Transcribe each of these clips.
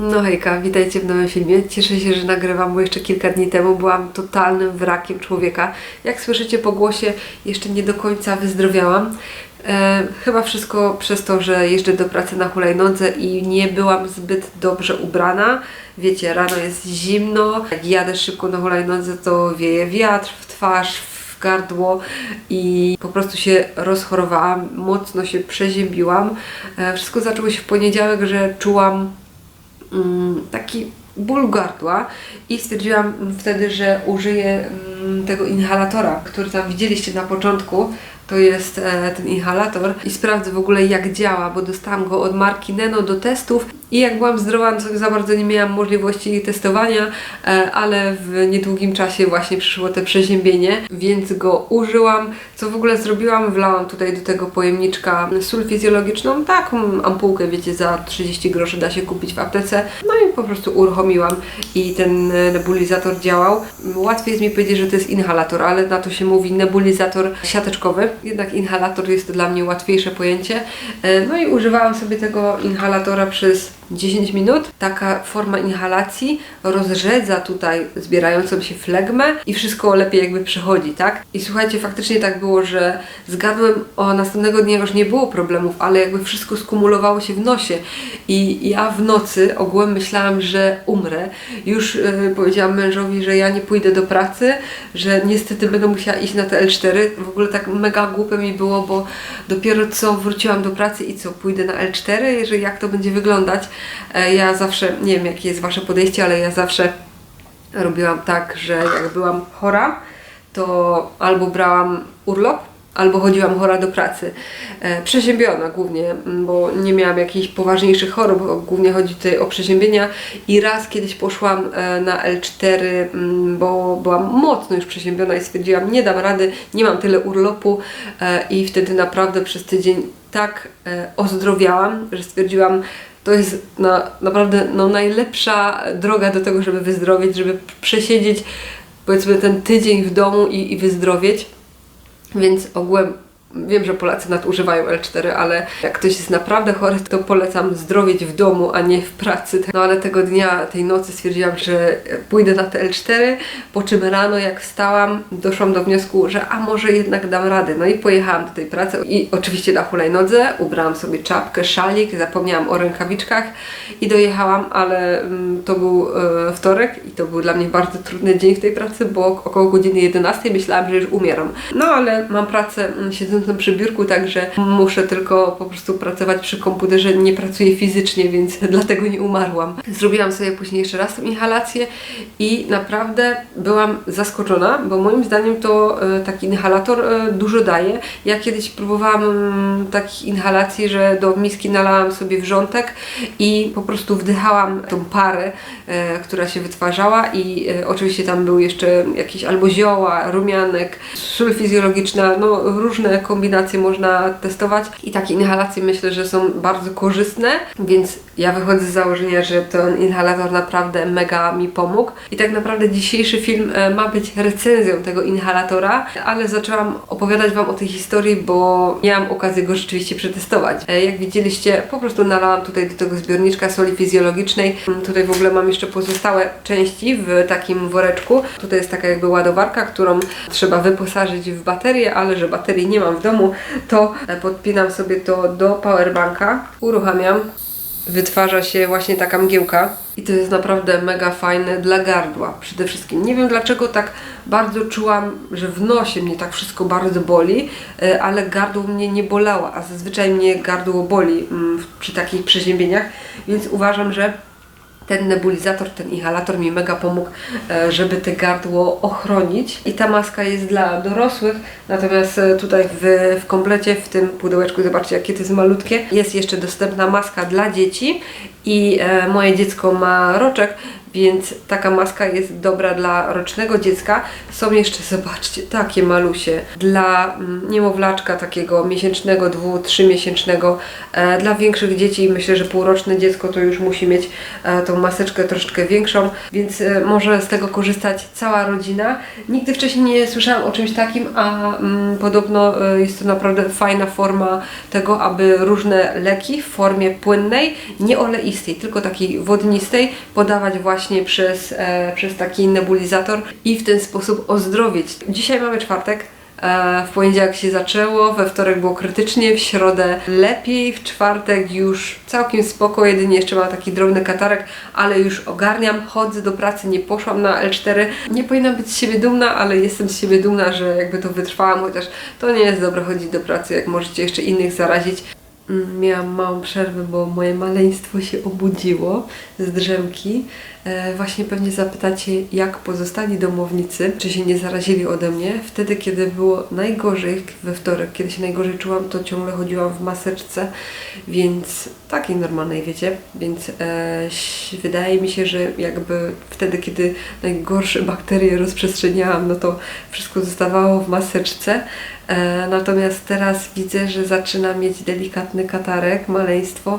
No hejka, witajcie w nowym filmie. Cieszę się, że nagrywam, bo jeszcze kilka dni temu byłam totalnym wrakiem człowieka. Jak słyszycie po głosie, jeszcze nie do końca wyzdrowiałam. E, chyba wszystko przez to, że jeżdżę do pracy na hulajnodze i nie byłam zbyt dobrze ubrana. Wiecie, rano jest zimno, jak jadę szybko na hulajnodze, to wieje wiatr w twarz, w gardło i po prostu się rozchorowałam, mocno się przeziębiłam. E, wszystko zaczęło się w poniedziałek, że czułam taki ból gardła i stwierdziłam wtedy, że użyję mm, tego inhalatora, który tam widzieliście na początku. To jest e, ten inhalator i sprawdzę w ogóle jak działa, bo dostałam go od marki Neno do testów i jak byłam zdrowa, to za bardzo nie miałam możliwości testowania, e, ale w niedługim czasie właśnie przyszło te przeziębienie, więc go użyłam. Co w ogóle zrobiłam? Wlałam tutaj do tego pojemniczka sól fizjologiczną, taką ampułkę, wiecie, za 30 groszy da się kupić w aptece. No i po prostu uruchomiłam i ten nebulizator działał. Łatwiej jest mi powiedzieć, że to jest inhalator, ale na to się mówi nebulizator siateczkowy. Jednak inhalator jest dla mnie łatwiejsze pojęcie. E, No i używałam sobie tego inhalatora przez 10 minut. Taka forma inhalacji rozrzedza tutaj zbierającą się flegmę i wszystko lepiej jakby przechodzi, tak? I słuchajcie, faktycznie tak było, że z gardłem o następnego dnia już nie było problemów, ale jakby wszystko skumulowało się w nosie i ja w nocy ogółem myślałam, że umrę. Już yy, powiedziałam mężowi, że ja nie pójdę do pracy, że niestety będę musiała iść na te L4. W ogóle tak mega głupio mi było, bo dopiero co wróciłam do pracy i co, pójdę na L4, że jak to będzie wyglądać. E, Ja zawsze, nie wiem jakie jest Wasze podejście, ale ja zawsze robiłam tak, że jak byłam chora, to albo brałam urlop, albo chodziłam chora do pracy. E, przeziębiona głównie, bo nie miałam jakichś poważniejszych chorób, głównie chodzi tutaj o przeziębienia. I raz kiedyś poszłam e, na L4, m, bo byłam mocno już przeziębiona i stwierdziłam, nie dam rady, nie mam tyle urlopu i wtedy naprawdę przez tydzień tak ozdrowiałam, że stwierdziłam, to jest na, naprawdę no, najlepsza droga do tego, żeby wyzdrowieć, żeby przesiedzieć powiedzmy ten tydzień w domu i, i wyzdrowieć. Więc ogółem wiem, że Polacy nadużywają L4, ale jak ktoś jest naprawdę chory, to polecam zdrowieć w domu, a nie w pracy. No ale tego dnia, tej nocy stwierdziłam, że pójdę na te L4, po czym rano jak wstałam, doszłam do wniosku, że a może jednak dam radę. No i pojechałam do tej pracy i oczywiście na hulajnodze, ubrałam sobie czapkę, szalik, zapomniałam o rękawiczkach i dojechałam, ale mm, to był e, wtorek i to był dla mnie bardzo trudny dzień w tej pracy, bo około godziny 11 myślałam, że już umieram. No ale mam pracę mm, siedzącą przy biurku, także muszę tylko po prostu pracować przy komputerze, nie pracuję fizycznie, więc dlatego nie umarłam. Zrobiłam sobie później jeszcze raz tą inhalację i naprawdę byłam zaskoczona, bo moim zdaniem to e, taki inhalator e, dużo daje. Ja kiedyś próbowałam mm, takich inhalacji, że do miski nalałam sobie wrzątek i po prostu wdychałam tą parę, e, która się wytwarzała i oczywiście tam były jeszcze jakieś albo zioła, rumianek, sól fizjologiczna, no różne kombinacje można testować i takie inhalacje myślę, że są bardzo korzystne, więc ja wychodzę z założenia, że ten inhalator naprawdę mega mi pomógł i tak naprawdę dzisiejszy film e, ma być recenzją tego inhalatora, ale zaczęłam opowiadać Wam o tej historii, bo miałam okazję go rzeczywiście przetestować. E, Jak widzieliście, po prostu nalałam tutaj do tego zbiorniczka soli fizjologicznej. Mm, Tutaj w ogóle mam jeszcze pozostałe części w takim woreczku. Tutaj jest taka jakby ładowarka, którą trzeba wyposażyć w baterię, ale że baterii nie mam w domu, to podpinam sobie to do powerbanka, uruchamiam. Wytwarza się właśnie taka mgiełka. I to jest naprawdę mega fajne dla gardła. Przede wszystkim. Nie wiem dlaczego tak bardzo czułam, że w nosie mnie tak wszystko bardzo boli, e, ale gardło mnie nie bolało, a zazwyczaj mnie gardło boli mm, przy takich przeziębieniach, więc uważam, że ten nebulizator, ten inhalator mi mega pomógł, e, żeby te gardło ochronić. I ta maska jest dla dorosłych, natomiast e, tutaj w, w komplecie, w tym pudełeczku, zobaczcie jakie to jest malutkie, jest jeszcze dostępna maska dla dzieci i e, moje dziecko ma roczek, więc taka maska jest dobra dla rocznego dziecka. Są jeszcze, zobaczcie, takie malusie dla mm, niemowlaczka takiego miesięcznego, dwu, trzymiesięcznego. E, dla większych dzieci myślę, że półroczne dziecko to już musi mieć e, tą maseczkę troszeczkę większą, więc e, może z tego korzystać cała rodzina. Nigdy wcześniej nie słyszałam o czymś takim, a mm, podobno e, jest to naprawdę fajna forma tego, aby różne leki w formie płynnej, nie oleistej, tylko takiej wodnistej, podawać właśnie przez, e, przez taki nebulizator i w ten sposób ozdrowić. Dzisiaj mamy czwartek. E, W poniedziałek się zaczęło, we wtorek było krytycznie, w środę lepiej, w czwartek już całkiem spoko, jedynie jeszcze mam taki drobny katarek, ale już ogarniam, chodzę do pracy, nie poszłam na L4. Nie powinnam być z siebie dumna, ale jestem z siebie dumna, że jakby to wytrwałam, chociaż to nie jest dobre chodzić do pracy, jak możecie jeszcze innych zarazić. Mm, Miałam małą przerwę, bo moje maleństwo się obudziło z drzemki. E, właśnie pewnie zapytacie, jak pozostali domownicy, czy się nie zarazili ode mnie. Wtedy, kiedy było najgorzej, we wtorek, kiedy się najgorzej czułam, to ciągle chodziłam w maseczce, więc takiej normalnej, wiecie. Więc e, wydaje mi się, że jakby wtedy, kiedy najgorsze bakterie rozprzestrzeniałam, no to wszystko zostawało w maseczce. E, natomiast teraz widzę, że zaczyna mieć delikatny katarek, maleństwo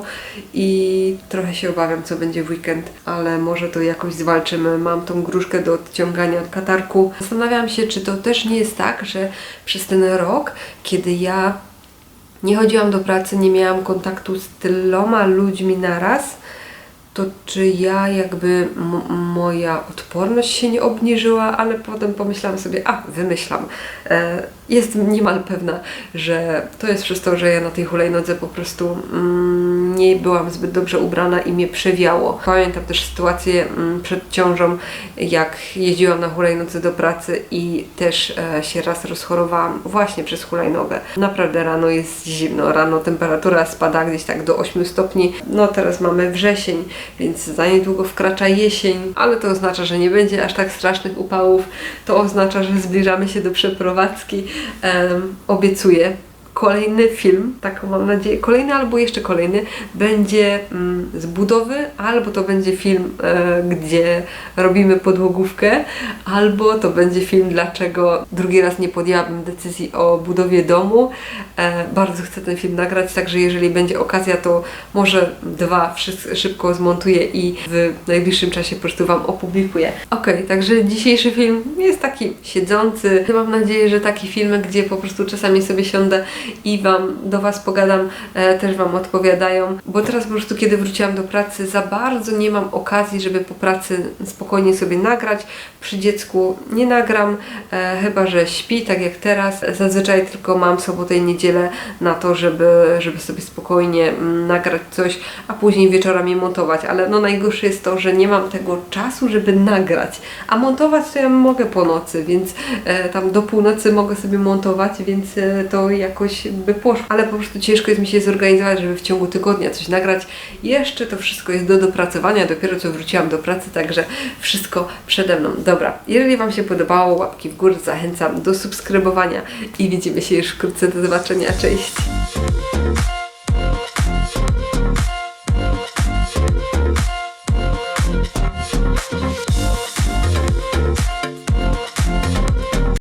i trochę się obawiam, co będzie w weekend, ale może to jakoś zwalczymy. Mam tą gruszkę do odciągania katarku. Zastanawiam się, czy to też nie jest tak, że przez ten rok, kiedy ja nie chodziłam do pracy, nie miałam kontaktu z tyloma ludźmi naraz, to czy ja jakby moja odporność się nie obniżyła, ale potem pomyślałam sobie, a wymyślam. E, jestem niemal pewna, że to jest przez to, że ja na tej hulajnodze po prostu mm, nie byłam zbyt dobrze ubrana i mnie przewiało. Pamiętam też sytuację mm, przed ciążą, jak jeździłam na hulajnodze do pracy i też e, się raz rozchorowałam właśnie przez hulajnogę. Naprawdę rano jest zimno, rano temperatura spada gdzieś tak do 8 stopni. No teraz mamy wrzesień, więc za niedługo wkracza jesień, ale to oznacza, że nie będzie aż tak strasznych upałów. To oznacza, że zbliżamy się do przeprowadzki. Em, obiecuję. Kolejny film, taką mam nadzieję, kolejny albo jeszcze kolejny, będzie mm, z budowy, albo to będzie film, e, gdzie robimy podłogówkę, albo to będzie film, dlaczego drugi raz nie podjęłabym decyzji o budowie domu. E, bardzo chcę ten film nagrać, także jeżeli będzie okazja, to może dwa szybko zmontuję i w najbliższym czasie po prostu Wam opublikuję. Okej, także dzisiejszy film jest taki siedzący. Mam nadzieję, że taki film, gdzie po prostu czasami sobie siądę i Wam do Was pogadam, e, też Wam odpowiadają, bo teraz po prostu kiedy wróciłam do pracy za bardzo nie mam okazji, żeby po pracy spokojnie sobie nagrać. Przy dziecku nie nagram, e, chyba że śpi, tak jak teraz. Zazwyczaj tylko mam sobotę i niedzielę na to, żeby, żeby sobie spokojnie mm, nagrać coś, a później wieczorami montować, ale no najgorsze jest to, że nie mam tego czasu, żeby nagrać, a montować to ja mogę po nocy, więc e, tam do północy mogę sobie montować, więc e, to jakoś by poszło, ale po prostu ciężko jest mi się zorganizować, żeby w ciągu tygodnia coś nagrać. Jeszcze to wszystko jest do dopracowania, dopiero co wróciłam do pracy, także wszystko przede mną. Dobra, jeżeli Wam się podobało, łapki w górę, zachęcam do subskrybowania i widzimy się już wkrótce. Do zobaczenia, cześć!